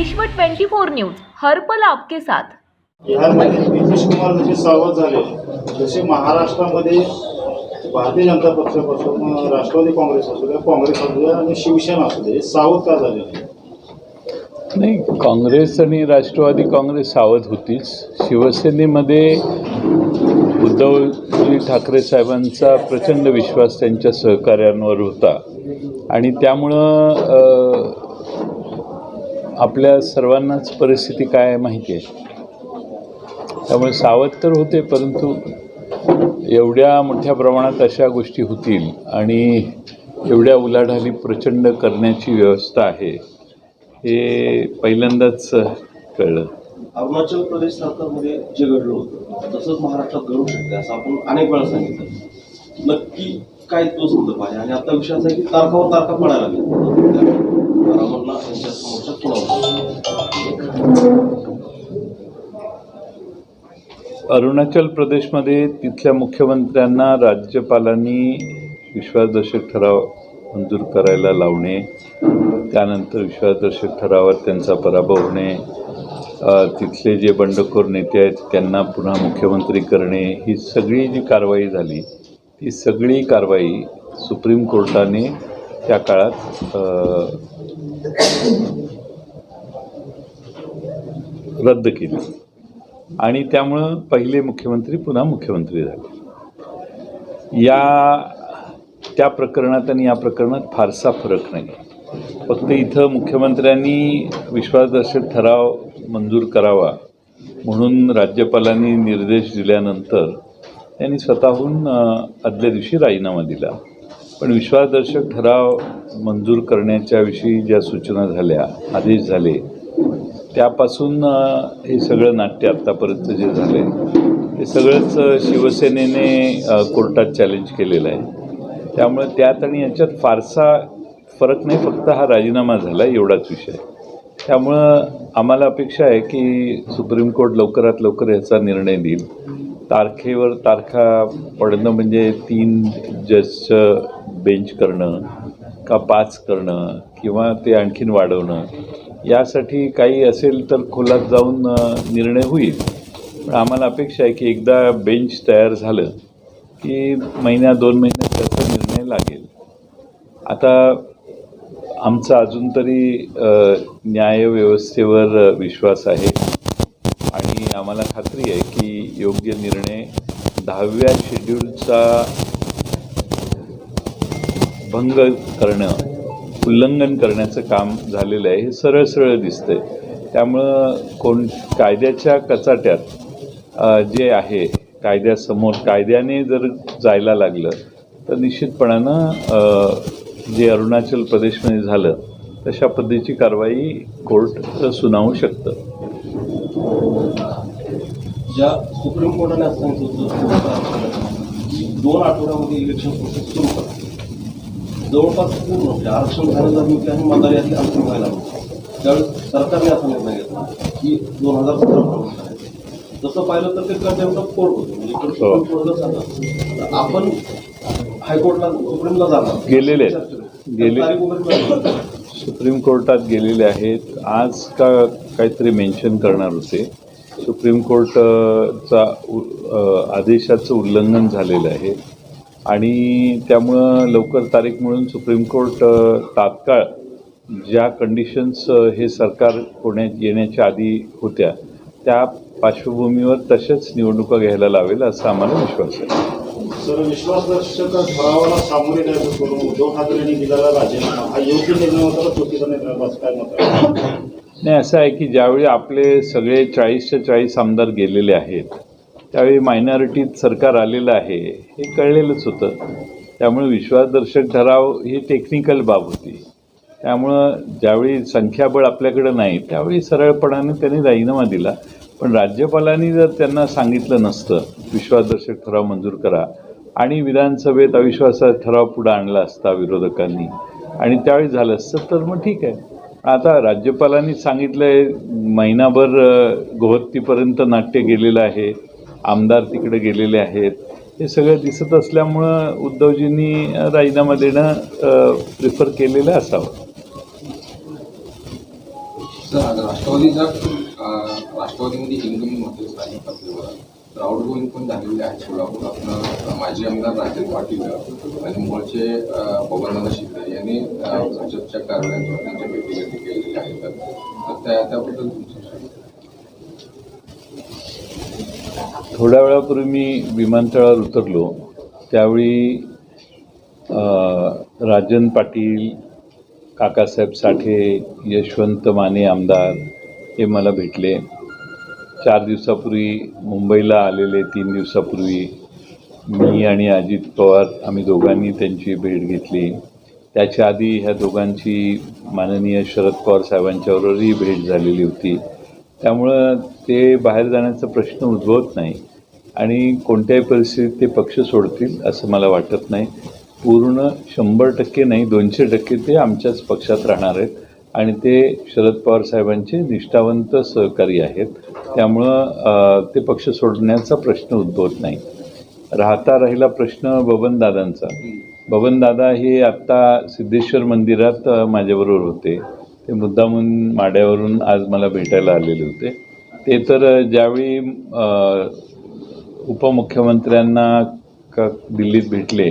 विश्व 24 न्यूज हर्पल आपके साथ. बिहारमध्ये नितीश कुमार जसे सावध झाले तसे महाराष्ट्रामध्ये भारतीय जनता पक्षापासून राष्ट्रवादी काँग्रेस असू द्या काँग्रेस असू द्या आणि शिवसेना असू द्या हे सावध का झाले? नाही? नाही काँग्रेस आणि राष्ट्रवादी काँग्रेस सावध होतीच. शिवसेनेमध्ये उद्धवजी ठाकरे साहेबांचा प्रचंड विश्वास त्यांच्या सहकार्यांवर होता. आणि त्यामुळं आपल्या सर्वांनाच परिस्थिती काय आहे माहिती आहे. त्यामुळे सावध तर होते परंतु एवढ्या मोठ्या प्रमाणात अशा गोष्टी होतील आणि एवढ्या उलाढाली प्रचंड करण्याची व्यवस्था आहे हे पहिल्यांदाच कळलं. अरुणाचल प्रदेश सरकारमध्ये जे घडलं होतं तसंच महाराष्ट्रात घडू शकते असं आपण अनेक वेळा सांगितलं. नक्की काय तो संदर्भ आहे? आणि आता विषय असा की तारखावर तारखा पडायला लागेल अरुणाचल प्रदेशमध्ये तिथल्या मुख्यमंत्र्यांना राज्यपालांनी विश्वासदर्शक ठराव मंजूर करायला लावणे त्यानंतर विश्वासदर्शक ठरावावर त्यांचा पराभव होणे तिथले जे बंडखोर नेते आहेत त्यांना पुन्हा मुख्यमंत्री करणे ही सगळी जी कारवाई झाली ती सगळी कारवाई सुप्रीम कोर्टाने त्या काळात रद्द केली. आणि त्यामुळं पहिले मुख्यमंत्री पुन्हा मुख्यमंत्री झाले. या त्या प्रकरणात आणि या प्रकरणात फारसा फरक नाही फक्त इथं मुख्यमंत्र्यांनी विश्वासदर्शक ठराव मंजूर करावा म्हणून राज्यपालांनी निर्देश दिल्यानंतर त्यांनी स्वतःहून आदल्या दिवशी राजीनामा दिला. पण विश्वासदर्शक ठराव मंजूर करण्याच्याविषयी ज्या सूचना झाल्या आदेश झाले त्यापासून हे सगळं नाट्य आत्तापर्यंत जे झालं आहे ते सगळंच शिवसेनेने कोर्टात चॅलेंज केलेलं आहे. त्यामुळे त्यात आणि याच्यात फारसा फरक नाही फक्त हा राजीनामा झाला एवढाच विषय. त्यामुळं आम्हाला अपेक्षा आहे की सुप्रीम कोर्ट लवकरात लवकर याचा निर्णय देईल. तारखेवर तारखा पडणं म्हणजे तीन जजचं बेंच करणं का पाच करणं किंवा ते आणखीन वाढवणं यासाठी काही असेल तर खोलात जाऊन निर्णय होईल. पण आम्हाला अपेक्षा आहे की एकदा बेंच तयार झालं की महिन्या दोन महिन्यात त्याचा निर्णय लागेल. आता आमचा अजून तरी न्यायव्यवस्थेवर विश्वास आहे. आणि आम्हाला खात्री आहे की योग्य निर्णय दहाव्या शेड्यूलचा भंग करणं उल्लंघन करण्याचं काम झालेलं आहे हे सरळ सरळ दिसतंय. त्यामुळं कोण कायद्याच्या कचाट्यात जे आहे कायद्यासमोर कायद्याने जर जायला लागलं तर निश्चितपणानं जे अरुणाचल प्रदेशमध्ये झालं तशा पद्धतीची कारवाई कोर्ट सुनावू शकतं. ज्या सुप्रीम कोर्टाने दोन आठवड्यामध्ये इलेक्शन प्रोसेस सुरू करा जवळपास पूर्ण म्हणजे आरक्षण झालं मी काही मतदार यादी अंतिम व्हायला होती त्यावेळेस सरकारने असा निर्णय घेतला की दोन हजार सतरा प्रमाणे तसं पाहिलं तर ते कंटेम्प्ट ऑफ कोर्ट होते. म्हणजे हो. आपण हायकोर्टला सुप्रीमला जाणार. गेलेले आहेत. गेले-. सुप्रीम कोर्टात गेलेले आहेत. आज का काहीतरी मेन्शन करणार होते. सुप्रीम कोर्टचा आदेशाचं उल्लंघन झालेलं आहे. आणि त्यामुळं लवकर तारीख मिळून सुप्रीम कोर्ट तात्काळ ज्या कंडिशन्स हे सरकार होण्यात येण्याच्या आधी होत्या त्या पार्श्वभूमीवर तशाच निवडणुका घ्यायला लावेल असा आम्हाला विश्वास आहे. सर विश्वासदर्शक ठरावाला सामोरे जायचं करून उद्धव ठाकरेंनी दिलेला राजीनामा हा योग्य निर्णय होता का? चुकीचा निर्णय होता? असं काय मत आहे? नाही असं आहे की ज्यावेळी आपले सगळे चाळीसच्या चाळीस आमदार गेलेले आहेत त्यावेळी मायनॉरिटीत सरकार आलेलं आहे हे कळलेलंच होतं. त्यामुळे विश्वासदर्शक ठराव ही टेक्निकल बाब होती. त्यामुळं ज्यावेळी संख्याबळ आपल्याकडं नाही त्यावेळी सरळपणाने त्यांनी राजीनामा दिला. पण राज्यपालांनी जर त्यांना सांगितलं नसतं विश्वासदर्शक ठराव मंजूर करा आणि विधानसभेत अविश्वासाचा ठराव पुढे आणला असता विरोधकांनी आणि त्यावेळी झालं असतं तर मग ठीक आहे. आता राज्यपालांनी सांगितलं आहे महिनाभर गोहत्तीपर्यंत नाट्य गेलेलं आहे. आमदार तिकडे गेलेले आहेत. हे सगळं दिसत असल्यामुळं उद्धवजींनी राजीनामा देणं प्रिफर केलेलं असावं. राष्ट्रवादी राष्ट्रवादीमध्ये इन्कमिंग स्थानिक पातळीवर पण झालेले आहेत सोलापूर आपलं माजी आमदार राजन पाटील आणि मूळचे अं, शिंदे यांनी भाजपच्या कार्यालयात त्यांच्या आहेत. तर त्या त्याबद्दल तुमचं थोड्या वेळापूर्वी मी विमानतळावर उतरलो त्यावेळी राजन पाटील काकासाहेब साठे यशवंत माने आमदार हे मला भेटले. चार दिवसापूर्वी मुंबईला आलेले तीन दिवसापूर्वी मी आणि अजित पवार आम्ही दोघांनी त्यांची भेट घेतली. त्याच्या आधी ह्या दोघांची माननीय शरद पवार साहेबांच्याबरोबरही भेट झालेली होती. त्यामुळं ते बाहेर जाण्याचा प्रश्न उद्भवत नाही. आणि कोणत्याही परिस्थितीत ते पक्ष सोडतील असं मला वाटत नाही. पूर्ण शंभर टक्के नाही दोनशे टक्के ते आमच्याच पक्षात राहणार आहेत. आणि ते शरद पवार साहेबांचे निष्ठावंत सहकारी आहेत. त्यामुळं ते पक्ष सोडण्याचा प्रश्न उद्भवत नाही. राहता राहिला प्रश्न बबनदादांचा बबनदादा हे आत्ता सिद्धेश्वर मंदिरात माझ्याबरोबर होते. ते मुद्दामून माड्यावरून आज मला भेटायला आलेले होते. ते तर ज्यावेळी उपमुख्यमंत्र्यांना क दिल्लीत भेटले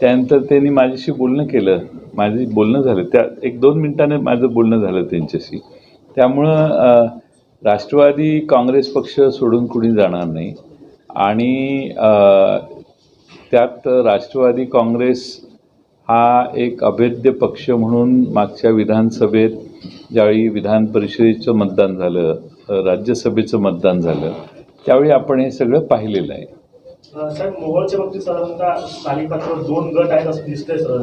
त्यानंतर त्यांनी माझ्याशी बोलणं केलं. माझी बोलणं झालं. त्या एक दोन मिनिटाने माझं बोलणं झालं त्यांच्याशी. त्यामुळं राष्ट्रवादी काँग्रेस पक्ष सोडून कुणी जाणार नाही. आणि त्यात राष्ट्रवादी काँग्रेस हा एक अभेद्य पक्ष म्हणून मागच्या विधानसभेत ज्यावेळी विधान परिषदेचं मतदान झालं राज्यसभेचं मतदान झालं त्यावेळी आपण हे सगळं पाहिलेलं आहे. साहेब मोहोळच्या बाबतीत साधारणतः दोन गट आहेत असं दिसतंय सरळ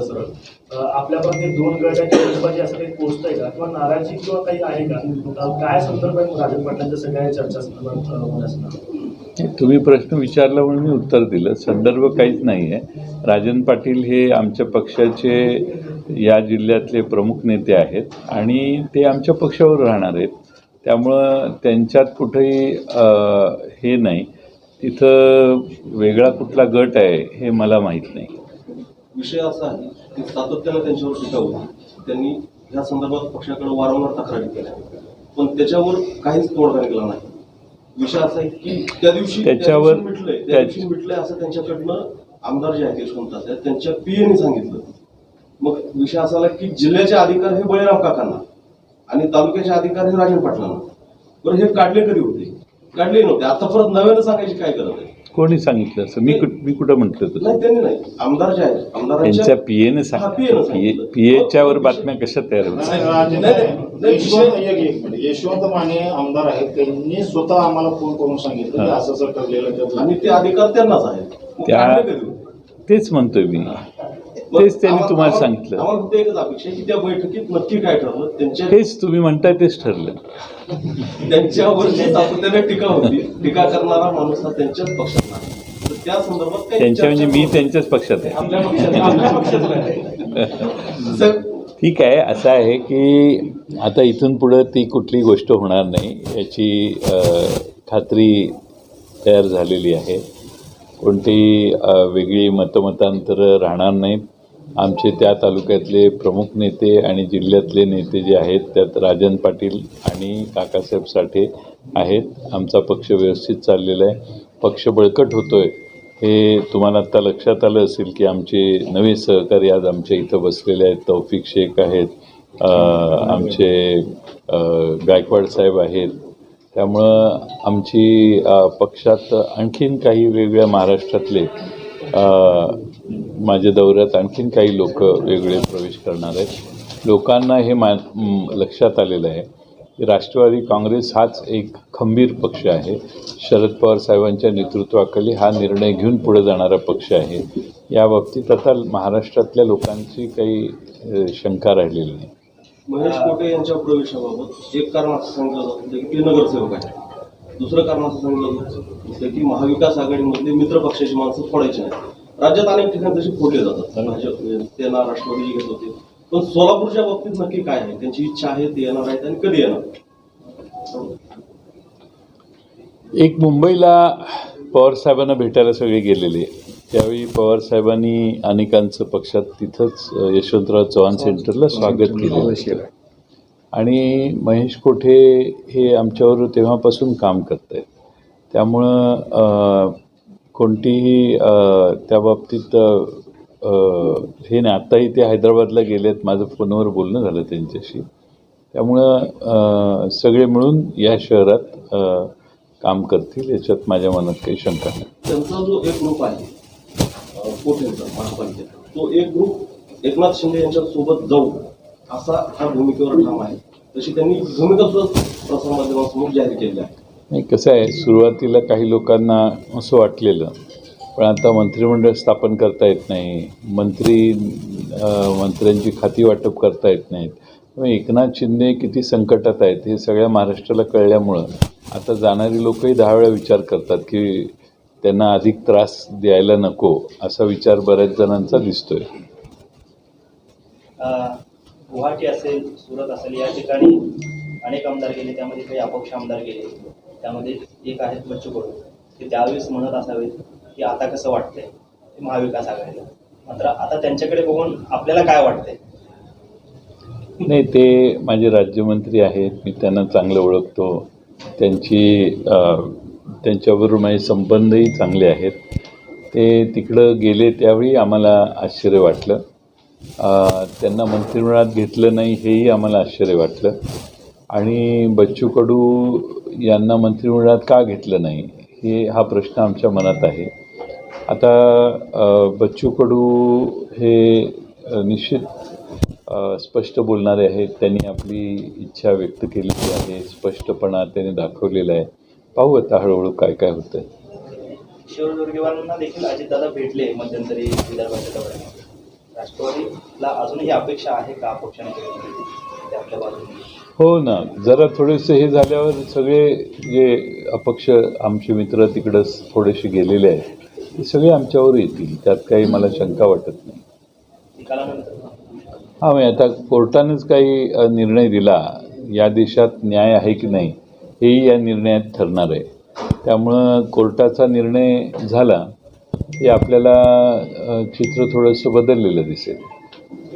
दोन गट आहेत असं काही पोहोचतंय का? किंवा नाराजी किंवा काही आहे का? काय संदर्भ आहे राजन पाटलांच्या सगळ्या चर्चा संदर्भात तुम्ही प्रश्न विचारला म्हणून मी उत्तर दिलं. संदर्भ काहीच नाही आहे राजन पाटील हे आमच्या पक्षाचे या जिल्ह्यातले प्रमुख नेते आहेत आणि ते आमच्या पक्षावर राहणार आहेत. त्यामुळं त्यांच्यात कुठेही हे नाही. तिथं वेगळा कुठला गट आहे हे मला माहीत नाही. विषय असा आहे की सातत्यानं त्यांच्यावर टीका होती. त्यांनी या संदर्भात पक्षाकडे वारंवार तक्रारी केल्या. पण त्याच्यावर काहीच तोडगा निघाला नाही. विषय असा आहे की त्या दिवशी त्या त्याच्यावर- त्या दिवशी मिटलंय असं त्यांच्याकडनं आमदार जे आहेत यशवंत त्यांच्या पीएने सांगितलं. मग विषय असा आला की जिल्ह्याचे अधिकार हे बळीराम काकांना. आणि तालुक्याचे अधिकार राजन पाटलांना. बरं हे काढले कधी होते? काढले नव्हते. आता परत नव्यानं सांगायची काय करत आहे? कोणी सांगितलं असं? मी कुठ मी कुठं म्हटलं होतं? नाही त्यांनी नाही. आमदार जे आहेत आमदारांच्या त्यांच्या पीएने हा, PA ने सांगितलं. सांगितलं. पी एच्यावर बातम्या कशा तयार होतात नाही, नाही, यशवंत एक एक मिनिट. यशवंत माने आमदार आहेत. त्यांनी स्वतः आम्हाला फोन करून सांगितलं की. असं असं ठरलेलं आहे. आणि ते अधिकार त्यांनाच आहेत. मग त्या- काढले कधी? होते? तेच म्हणतोय मी. तेच त्यांनी तुम्हाला सांगितलं. फक्त एकच अपेक्षा की त्या बैठकीत नक्की काय ठरलं? त्यांच्या तेच तुम्ही म्हणताय तेच ठरलं. त्यांच्यावर जी सातत्याने टीका होती टीका करणारा माणूस हा त्यांच्याच पक्षात नाही. तर त्या संदर्भात काही त्यांच्या म्हणजे मी. त्यांच्याच पक्षात आहे. आपल्या पक्षात आपल्या पक्षात नाही. साहेब, ठीक आहे असं आहे की आता इथून पुढं ती कुठली गोष्ट होणार नाही याची अ, खात्री तयार झालेली आहे. कोणतीही अ, वेगळी मतमतांतरं राहणार नाहीत. आमचे त्या तालुक्यातले प्रमुख नेते आणि जिल्ह्यातले नेते जे आहेत त्यात राजन पाटील आणि काकासाहेब साठे आहेत. आमचा पक्ष व्यवस्थित चाललेला आहे. पक्ष बळकट होतो आहे हे तुम्हाला आत्ता लक्षात आलं असेल की आमचे नवे सहकारी आज आमच्या इथं बसलेले आहेत. तौफिक शेख आहेत आमचे गायकवाड साहेब आहेत. त्यामुळं आमची पक्षात आणखीन काही वेगळ्या महाराष्ट्रातले माझ्या दौऱ्यात आणखीन काही लोक वेगळे प्रवेश करणार आहेत. लोकांना हे मा लक्षात आलेलं आहे की राष्ट्रवादी काँग्रेस हाच एक खंबीर पक्ष आहे. शरद पवार साहेबांच्या नेतृत्वाखाली हा निर्णय घेऊन पुढे जाणारा पक्ष आहे. या बाबतीत आता महाराष्ट्रातल्या लोकांची काही शंका राहिलेली नाही. महेश कोटे यांच्या प्रवेशाबाबत एक कारण असं सांगितलं जात की ते नगरसेवक आहे दुसरं कारण असं सांगितलं जात की महाविकास आघाडीमधले मित्र पक्षाची माणसं फोडायची आहेत. राज्यात अनेक ठिकाणी तसे फोडले जातात. भाजप त्यांना म्हणजे राष्ट्रवादी घेत होते. पण सोलापूरच्या बाबतीत नक्की काय आहे? त्यांची इच्छा आहे ते येणार आहेत आणि कधी येणार? एक मुंबईला पवार साहेबांना भेटायला सगळे गेलेले त्यावेळी पवार साहेबांनी अनेकांचं पक्षात तिथंच यशवंतराव चव्हाण सेंटरला स्वागत केलं आणि महेश कोठे हे आमच्यावर तेव्हापासून काम करत आहेत त्यामुळं कोणतीही त्या बाबतीत हे नाही. आत्ताही ते हैदराबादला गेलेत. माझं फोनवर बोलणं झालं त्यांच्याशी. त्यामुळं सगळे मिळून या शहरात काम करतील. याच्यात माझ्या मनात काही शंका नाही. त्यांचा जो एक ग्रुप आहे अं, कोठेंचा? तो एक ग्रुप एकनाथ शिंदे यांच्या सोबत जाऊ असा हा भूमिकेवर ठाम आहे. तशी त्यांनी भूमिका सुद्धा प्रसारमाध्यमांसमोर जाहीर केली आहे. नाही कसं आहे सुरुवातीला काही लोकांना असं वाटलेलं पण आता मंत्रिमंडळ स्थापन करता येत नाही मंत्री मंत्र्यांची खाती वाटप करता येत नाहीत. एकनाथ शिंदे किती संकटात आहेत हे सगळ्या महाराष्ट्राला कळल्यामुळं आता जाणारी लोकही दहा वेळा विचार करतात की त्यांना अधिक त्रास द्यायला नको असा विचार बऱ्याच जणांचा दिसतोय. गुवाहाटी असेल सुरत असेल या ठिकाणी अनेक आमदार गेले त्यामध्ये काही अपक्ष आमदार गेले. त्यामध्ये एक आहेत बच्चू कडू ते त्यावेळेस म्हणत असावेत की आता कसं वाटतंय ते महाविकास आघाडीला. मात्र आता त्यांच्याकडे बघून आपल्याला काय वाटतंय? नाही ते माझे राज्यमंत्री आहेत. मी त्यांना चांगलं ओळखतो. त्यांची त्यांच्याबरोबर माझे संबंधही चांगले आहेत. ते तिकडं गेले त्यावेळी आम्हाला आश्चर्य वाटलं. त्यांना मंत्रिमंडळात घेतलं नाही हेही आम्हाला आश्चर्य वाटलं. आणि बच्चू कडू यांना मंत्रिमंडळात का घेतलं नाही? हे हा प्रश्न आमच्या मनात आहे. आता बच्चू कडू हे निश्चित स्पष्ट बोलणारे आहेत. त्यांनी आपली इच्छा व्यक्त केलेली आहे. स्पष्टपणा त्यांनी दाखवलेला आहे. पाहू आता हळूहळू काय काय होतं शिवदुर्गेवारांना देखील अजितदादा भेटले मध्यंतरी विदर्भाच्या राष्ट्रवादीला अजूनही अपेक्षा आहे का पक्षाने? आपल्या बाजूने. हो ना. जरा थोडेसे हे झाल्यावर सगळे जे अपक्ष आमचे मित्र तिकडं थोडेसे गेलेले आहेत ते सगळे आमच्यावर येतील. त्यात काही मला शंका वाटत नाही. हा म्हणजे आता कोर्टानेच काही निर्णय दिला. या देशात न्याय आहे की नाही हेही या निर्णयात ठरणार आहे. त्यामुळं कोर्टाचा निर्णय झाला हे आपल्याला चित्र थोडंसं बदललेलं दिसेल.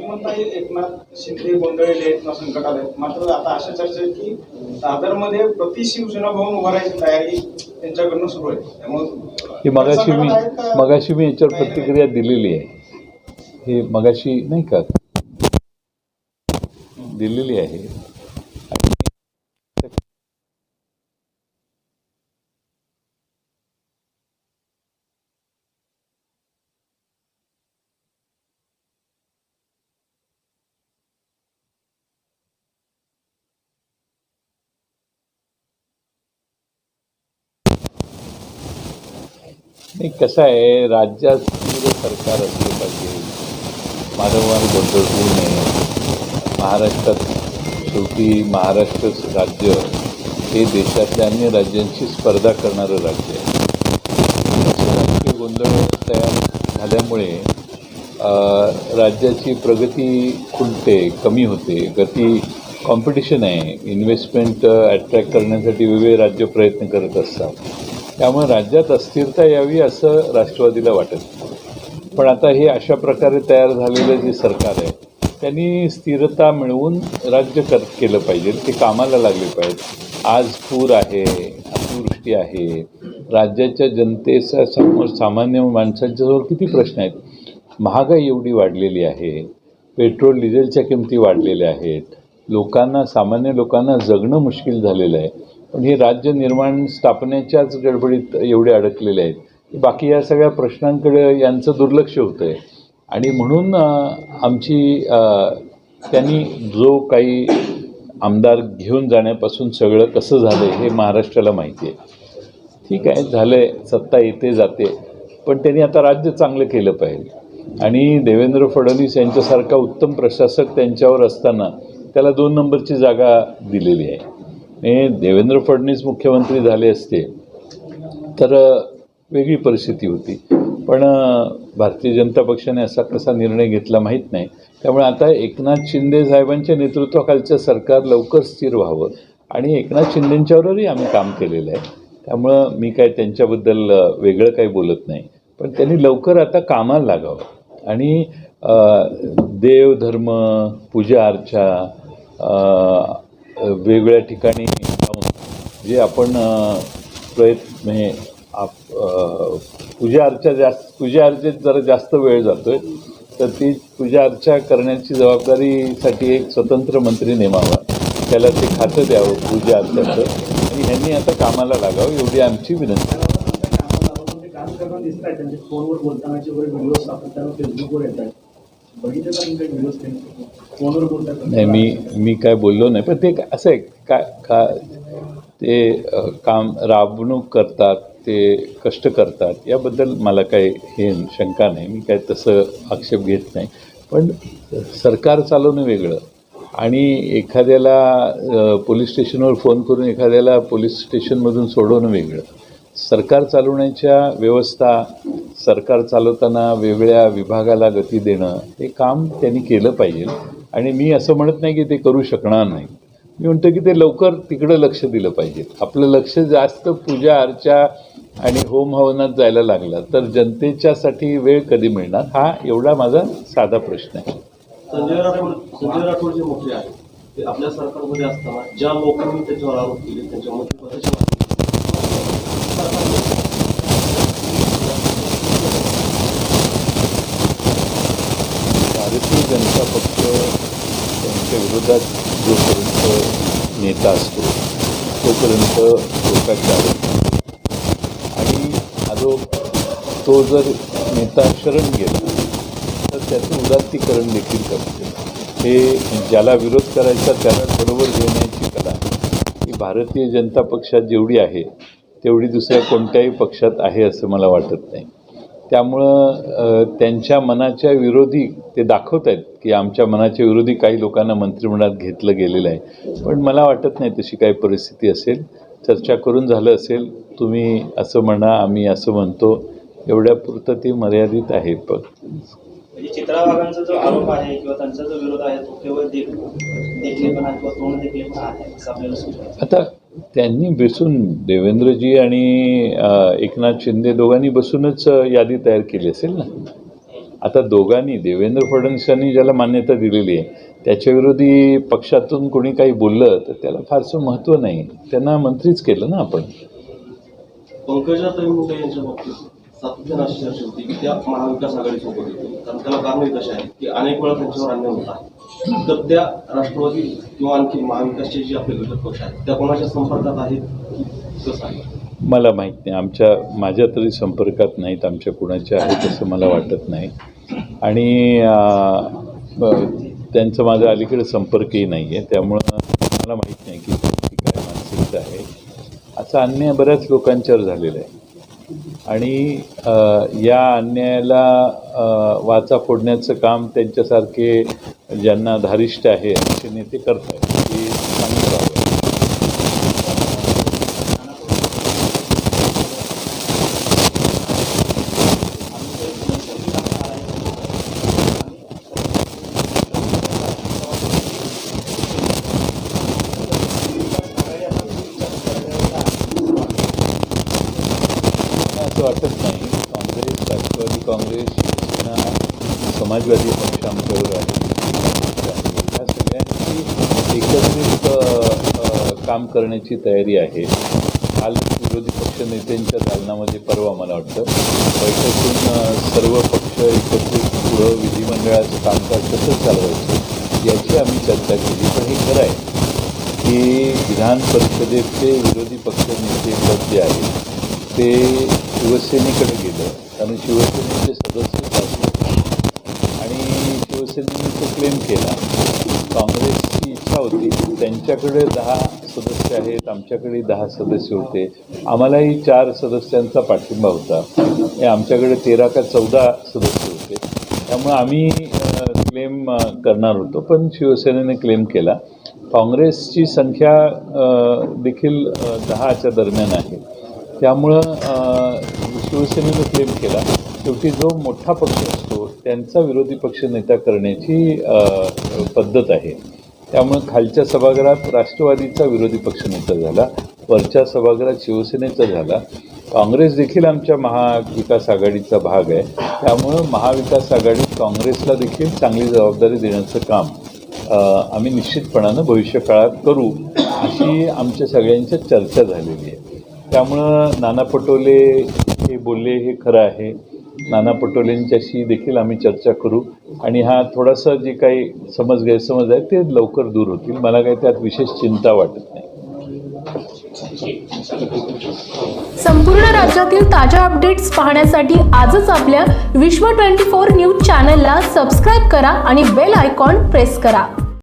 म्हणताय एकनाथ शिंदे गोंधळलेले आहेत किंवा संकटात आहेत. मात्र आता अशा चर्चा आहेत की दादरमध्ये प्रति शिवसेना भवन उभारायची तयारी त्यांच्याकडनं सुरू आहे. त्यामुळे ही मगाशी मी? मगाशी मी याच्यावर प्रतिक्रिया दिलेली आहे. हे मगाशी नाही का? दिलेली आहे. नाही कसं आहे राज्यात सरकार असले पाहिजे. वारंवार गोंधळ होऊ नये महाराष्ट्रात शेवटी महाराष्ट्र राज्य हे देशातल्या अन्य राज्यांशी स्पर्धा करणारं राज्य आहे. राजकीय गोंधळ तयार झाल्यामुळे राज्याची प्रगती खुलते कमी होते. गती कॉम्पिटिशन आहे. इन्व्हेस्टमेंट अट्रॅक्ट करण्यासाठी वेगवेगळे राज्य प्रयत्न करत असतात. त्यामुळे राज्यात अस्थिरता यावी असं राष्ट्रवादीला वाटत पण आता हे अशा प्रकारे तयार झालेलं जे सरकार आहे त्यांनी स्थिरता मिळवून राज्य कर केलं पाहिजे. ते कामाला लागले पाहिजे आज पूर आहे अतिवृष्टी आहे. राज्याच्या जनतेच्या समोर सामान्य माणसांच्याजवळ किती प्रश्न आहेत? महागाई एवढी वाढलेली आहे. पेट्रोल डिझेलच्या किमती वाढलेल्या आहेत. लोकांना सामान्य लोकांना जगणं मुश्किल झालेलं आहे. पण हे राज्य निर्माण स्थापनेच्याच गडबडीत एवढे अडकलेले आहेत. की बाकी या सगळ्या प्रश्नांकडे यांचं दुर्लक्ष होतं आहे आणि म्हणून आमची त्यांनी जो काही आमदार घेऊन जाण्यापासून सगळं कसं झालं हे महाराष्ट्राला माहिती आहे. ठीक आहे झालं आहे सत्ता येते जाते. पण त्यांनी आता राज्य चांगलं केलं पाहिजे. आणि देवेंद्र फडणवीस यांच्यासारखा उत्तम प्रशासक त्यांच्यावर असताना त्याला दोन नंबरची जागा दिलेली आहे. हे देवेंद्र फडणवीस मुख्यमंत्री झाले असते तर वेगळी परिस्थिती होती. पण भारतीय जनता पक्षाने असा कसा निर्णय घेतला माहीत नाही. त्यामुळे आता एकनाथ शिंदे साहेबांच्या नेतृत्वाखालचं सरकार लवकर स्थिर व्हावं आणि एकनाथ शिंदेंच्यावरही आम्ही काम केलेलं आहे. त्यामुळं मी काय त्यांच्याबद्दल वेगळं काही बोलत नाही. पण त्यांनी लवकर आता कामाला लागावं. आणि देव धर्म पूजा अर्चा वेगवेगळ्या ठिकाणी जाऊन जे आपण प्रयत्न हे आप पूजा अर्चा जास्त पूजा अर्चेत जरा जास्त वेळ जातो आहे तर ती पूजा अर्चा करण्याची जबाबदारीसाठी एक स्वतंत्र मंत्री नेमावा त्याला ते खातं द्यावं पूजा अर्चाचं. आणि ह्यांनी आता कामाला लागावं एवढी आमची विनंती. काम करताना दिसत आहे त्यांचे फोनवर बोलतानाचे वगैरे व्हिडिओ सातत्यानं फेसबुकवर येत आहेत नाही मी मी काय बोललो नाही पण ते असं आहे काय का ते काम राबवणूक करतात ते कष्ट करतात याबद्दल मला काही हे शंका नाही मी काय तसं आक्षेप घेत नाही पण सरकार चालवणं वेगळं आणि एखाद्याला पोलीस स्टेशनवर फोन करून एखाद्याला पोलीस स्टेशनमधून सोडवणं वेगळं. सरकार चालवण्याच्या व्यवस्था सरकार चालवताना वेगळ्या विभागाला गती देणं हे काम त्यांनी केलं पाहिजे. आणि मी असं म्हणत नाही की ते करू शकणार नाही. मी म्हणतो की ते लवकर तिकडं लक्ष दिलं पाहिजे. आपलं लक्ष जास्त पूजा अर्चा आणि होम हवनात जायला लागला तर जनतेच्यासाठी वेळ कधी मिळणार? हा एवढा माझा साधा प्रश्न आहे. संजय राठोड संजय राठोड जे मुख्य आहेत. ते आपल्या सरकारमध्ये असताना ज्या लोकांनी त्याच्यावर आरोप केले त्यांच्या मंत्रिपदाची भारतीय फक्त त्यांच्या विरोधात जोपर्यंत नेता असतो तोपर्यंत लोकांच्या आणि आदो तो जर नेता शरण गेला तर त्याचं उदात्तीकरण देखील करते. हे ज्याला विरोध करायचा त्याला बरोबर घेण्याची कला ही भारतीय जनता पक्षात जेवढी आहे तेवढी दुसऱ्या कोणत्याही पक्षात आहे असं मला वाटत नाही. त्यामुळं त्यांच्या मनाच्या विरोधी ते दाखवत आहेत की आमच्या मनाच्या विरोधी काही लोकांना मंत्रिमंडळात घेतलं गेलेलं आहे. पण मला वाटत नाही तशी काही परिस्थिती असेल. चर्चा करून झालं असेल तुम्ही असं म्हणा आम्ही असं म्हणतो. एवढ्यापुरतं ती मर्यादित आहे. पण म्हणजे चित्रा वाघांचा जो आरोप आहे किंवा त्यांचा जो विरोध आहे तो केवळ देख देखणेपणा किंवा तोंड देखणेपणा आहे असं आपल्याला सुचतं आता त्यांनी बसून देवेंद्रजी आणि एकनाथ शिंदे दोघांनी बसूनच यादी तयार केली असेल ना? आता दोघांनी देवेंद्र फडणवीसांनी ज्याला मान्यता दिलेली आहे त्याच्या विरोधी पक्षातून कोणी काही बोललं तर त्याला फारसं महत्त्व नाही. त्यांना मंत्रीच केलं ना आपण? बाबतीत? सातत्यानं अशी चर्चा होती की त्या महाविकास आघाडीसोबत होती. कारण त्याला कारणही कसे आहे की अनेक वेळा त्यांच्यावर अन्याय होत आहे. तर त्या राष्ट्रवादी किंवा आणखी महाविकासचे जे आपले घटक पक्ष आहेत त्या कोणाच्या संपर्कात आहेत? की कसं आहे? मला माहीत नाही. आमच्या माझ्या तरी संपर्कात नाहीत आमच्या कुणाच्या आहेत असं मला वाटत नाही. आणि त्यांचा ब- माझा अलीकडे संपर्कही नाही आहे त्यामुळं मला माहीत नाही की काय मानसिकता आहे. असा अन्याय बऱ्याच लोकांच्यावर झालेला आहे. आणि या अन्यायाला वाचा फोडण्याचं काम त्यांच्यासारखे ज्यांना धारिष्ट आहे असे नेते करत आहेत ते चांगलं राहावं मला असं वाटत नाही. काँग्रेस राष्ट्रवादी काँग्रेस शिवसेना समाजवादी पक्ष आमच्यावर आहे. ह्या सगळ्यांची एकत्रित काम करण्याची तयारी आहे. काल विरोधी पक्ष नेत्यांच्या दालनामध्ये परवा मला वाटतं बैठकीतून सर्व पक्ष एकत्रित पुढं विधिमंडळाचं कामकाज कसं चालवायचं याची आम्ही चर्चा केली. पण हे खरं आहे की विधान परिषदेचे विरोधी पक्ष नेते पद जे आहे ते शिवसेनेकडे गेलं. कारण शिवसेनेचे सदस्य आणि शिवसेनेने तो क्लेम केला. काँग्रेसची इच्छा होती. त्यांच्याकडे दहा सदस्य आहेत. आमच्याकडे दहा सदस्य होते. आम्हालाही चार सदस्यांचा पाठिंबा होता. हे आमच्याकडे तेरा का चौदा सदस्य होते. त्यामुळे आम्ही क्लेम करणार होतो. पण शिवसेनेने क्लेम केला. काँग्रेसची संख्या देखील दहाच्या दरम्यान आहे. त्यामुळं शिवसेनेनं क्लेम केला. शेवटी जो मोठा पक्ष असतो त्यांचा विरोधी पक्ष नेता करण्याची पद्धत आहे. त्यामुळं खालच्या सभागृहात राष्ट्रवादीचा विरोधी पक्ष नेता झाला वरच्या सभागृहात शिवसेनेचा झाला. काँग्रेस देखील आमच्या महाविकास आघाडीचा भाग आहे. त्यामुळं महाविकास आघाडीत काँग्रेसला देखील चांगली जबाबदारी देण्याचं काम आम्ही निश्चितपणानं भविष्यकाळात करू अशी आमच्या सगळ्यांच्या चर्चा झालेली आहे. त्यामुळं नाना पटोले बोलले हे खरं आहे. नाना पटोलेंच्याशी देखील आम्ही चर्चा करू. आणि हा थोडासा जे काही समज गैरसमज आहे ते लवकर दूर होतील. मला काही त्यात विशेष चिंता वाटत नाही. संपूर्ण राज्यातील ताज्या अपडेट्स पाहण्यासाठी आजच आपल्या विश्व ट्वेंटी फोर न्यूज चॅनलला सबस्क्राईब करा आणि बेल आयकॉन प्रेस करा.